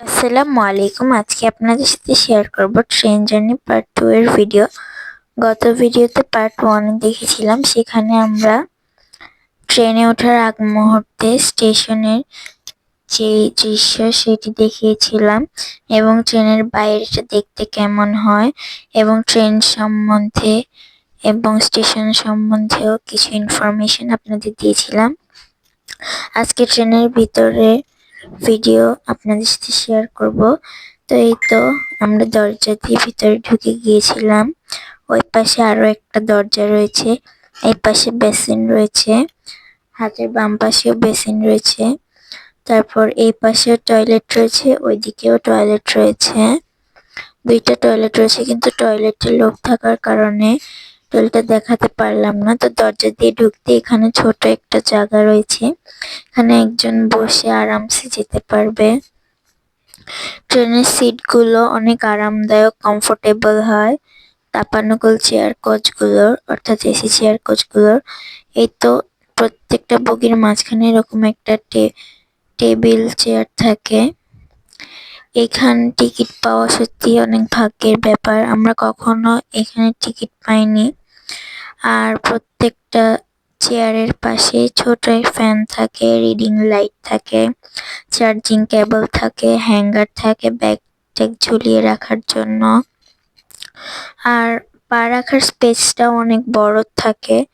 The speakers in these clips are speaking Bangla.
আসসালামু আলাইকুম। আজকে আপনাদের সাথে শেয়ার করব ট্রেন জার্নি পার্ট টু এর ভিডিও গত ভিডিওতে পার্ট ওয়ান দেখেছিলাম, সেখানে আমরা ট্রেনে ওঠার আগ মুহূর্তে স্টেশনের যে দৃশ্য সেটি দেখিয়েছিলাম এবং ট্রেনের বাইরেটা দেখতে কেমন হয় এবং ট্রেন সম্বন্ধে এবং স্টেশন সম্বন্ধেও কিছু ইনফরমেশন আপনাদের দিয়েছিলাম। আজকে ট্রেনের ভিতরে ভিডিও আপনাদের সাথে শেয়ার করব। তো এই তো আমরা দরজা দিয়ে ভিতরে ঢুকে গিয়েছিলাম। ওই পাশে আরও একটা দরজা রয়েছে। এই পাশে বেসিন রয়েছে। হাতের বাম পাশেও বেসিন রয়েছে। তারপর এই পাশেও টয়লেট রয়েছে, ওইদিকেও টয়লেট রয়েছে। দুইটা টয়লেট রয়েছে, কিন্তু টয়লেটে লোক থাকার কারণে টয়লেটটা দেখাতে পারলাম না। তো দরজা দিয়ে ঢুকতে এখানে ছোট একটা জায়গা রয়েছে। এখানে একজন বসে আরামসে যেতে পারবে। ট্রেনের সিটগুলো অনেক আরামদায়ক কমফোর্টেবল হয়। তাপানুকুল চেয়ার কোচগুলোর অর্থাৎ এসি চেয়ার কোচগুলোর এই তো প্রত্যেকটা বগির মাঝখানে এরকম একটা টেবিল চেয়ার থাকে। এখান টিকিট পাওয়া সত্যি অনেক ভাগ্যের ব্যাপার। আমরা কখনো এখানে টিকিট পাইনি। আর প্রত্যেকটা চেয়ারের পাশে ছোট ফ্যান থাকে, রিডিং লাইট থাকে, চার্জিং কেবল থাকে, হ্যাঙ্গার থাকে ব্যাগ ট্যাগ ঝুলিয়ে রাখার জন্য। আর পা রাখার স্পেসটাও অনেক বড় থাকে।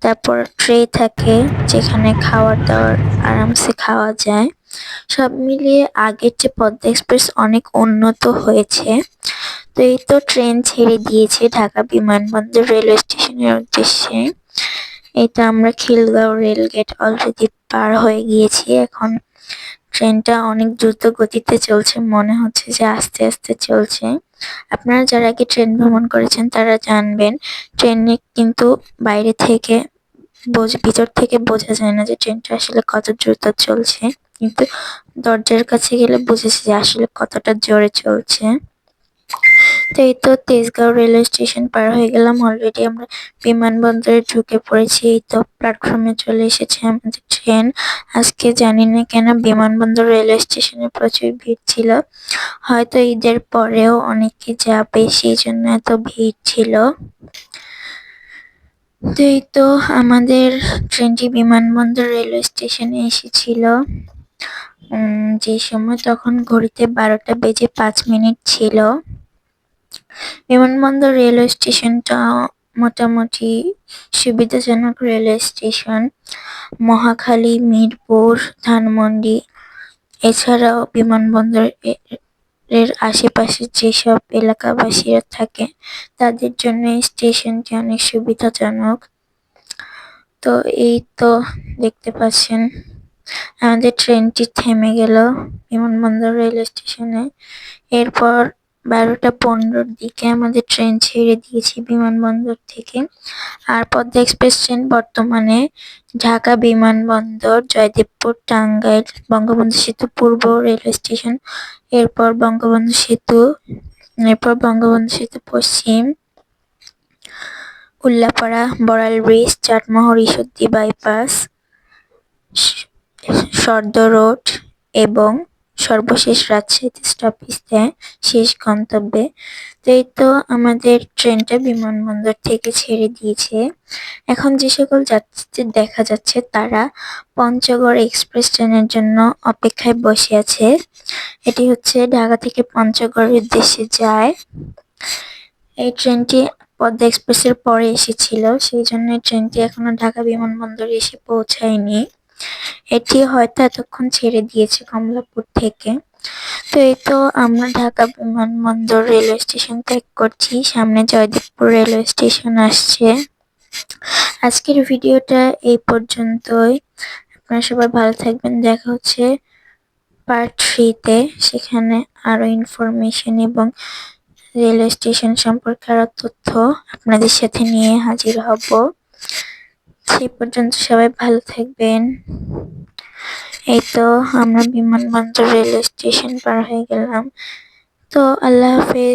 তারপর ট্রে থাকে যেখানে খাবার দাওয়ার আরামসে খাওয়া যায়। সব মিলিয়ে আগের যে পদ্মা এক্সপ্রেস অনেক উন্নত হয়েছে। তো এই তো ট্রেন ছেড়ে দিয়েছে ঢাকা বিমানবন্দর রেলওয়ে স্টেশনের উদ্দেশ্যে। এটা আমরা খিলগাঁও রেল গেট অলরেডি পার হয়ে গিয়েছি। এখন ট্রেনটা অনেক দ্রুত গতিতে চলছে, মনে হচ্ছে যে আস্তে আস্তে চলছে। আপনারা যারা আগে ট্রেন ভ্রমণ করেছেন, তারা জানবেন, ট্রেনে কিন্তু বাইরে থেকে বোঝ, ভিতর থেকে বোঝা যায় না যে ট্রেনটা আসলে কত দ্রুত চলছে। কিন্তু দরজার কাছে গেলে বুঝেছি যে আসলে কতটা জোরে চলছে। তো এই তো তেজগাঁও রেলওয়ে স্টেশন পার হয়ে গেলাম। অলরেডি আমরা বিমানবন্দরে ঢুকে পড়েছি। এই তো প্ল্যাটফর্মে চলে এসেছে আমাদের ট্রেন আজকে জানি না কেন বিমানবন্দর রেলওয়ে স্টেশনে প্রচুর ভিড় ছিল। হয়তো ঈদের পরেও অনেকে যাবে সেই জন্য এত ভিড় ছিল। তো এই তো আমাদের ট্রেনটি বিমানবন্দর রেলওয়ে স্টেশনে এসেছিল। যে সময় তখন ঘড়িতে বারোটা বেজে পাঁচ মিনিট ছিল, বিমানবন্দর রেলওয়ে স্টেশনটা মোটামুটি সুবিধাজনক রেলওয়ে স্টেশন। মহাখালী, মিরপুর, ধানমন্ডি, এছাড়াও বিমানবন্দরের আশেপাশে যেসব এলাকাবাসীরা থাকে, তাদের জন্য এই স্টেশনটি অনেক সুবিধাজনক। তো এই তো দেখতে পাচ্ছেন। আমাদের ট্রেনটি থেমে গেল বিমানবন্দর রেল স্টেশনে। এরপর বারোটা পনেরোর দিকে আমাদের ট্রেন ছেড়ে দিয়েছি বিমানবন্দর থেকে। আর পদ্মা এক্সপ্রেস ট্রেন বর্তমানে ঢাকা বিমানবন্দর, জয়দেবপুর, টাঙ্গাইল, বঙ্গবন্ধু সেতু পূর্ব রেলওয়ে স্টেশন, এরপর বঙ্গবন্ধু সেতু, এরপর Bangabandhu Setu Paschim, Ullapara Baral bridge, Chatmohar, Ishwardi bypass Sardah road এবং সর্বশেষ রাজশাহীতে স্টপেজ দেয় শেষ গন্তব্যে। তো এই তো আমাদের ট্রেনটা বিমানবন্দর থেকে ছেড়ে দিয়েছে। এখন যে সকল যাত্রীদের দেখা যাচ্ছে, তারা পঞ্চগড় এক্সপ্রেস ট্রেনের জন্য অপেক্ষায় বসে আছে। এটি হচ্ছে ঢাকা থেকে পঞ্চগড়ের উদ্দেশ্যে যায়। এই ট্রেনটি পদ্মা এক্সপ্রেসের পরে এসেছিল, সেই জন্য ট্রেনটি এখনও ঢাকা বিমানবন্দরে এসে পৌঁছায়নি। এটি হয়তো এতক্ষণ ছেড়ে দিয়েছে কমলাপুর থেকে। তো এই তো আমরা ঢাকা বিমানবন্দর রেলওয়ে স্টেশন ত্যাগ করছি। সামনে জয়দেবপুর রেলওয়ে স্টেশন আসছে। আজকের ভিডিওটা এই পর্যন্তই। আপনারা সবাই ভালো থাকবেন। দেখা হচ্ছে পার্ট থ্রিতে সেখানে আরও ইনফরমেশন এবং রেলওয়ে স্টেশন সম্পর্কে আরও তথ্য আপনাদের সাথে নিয়ে হাজির হব। সেই পর্যন্ত সবাই ভালো থাকবেন। এই তো আমরা বিমানবন্দর রেলওয়ে স্টেশন পার হয়ে গেলাম। তো আল্লাহ হাফেজ।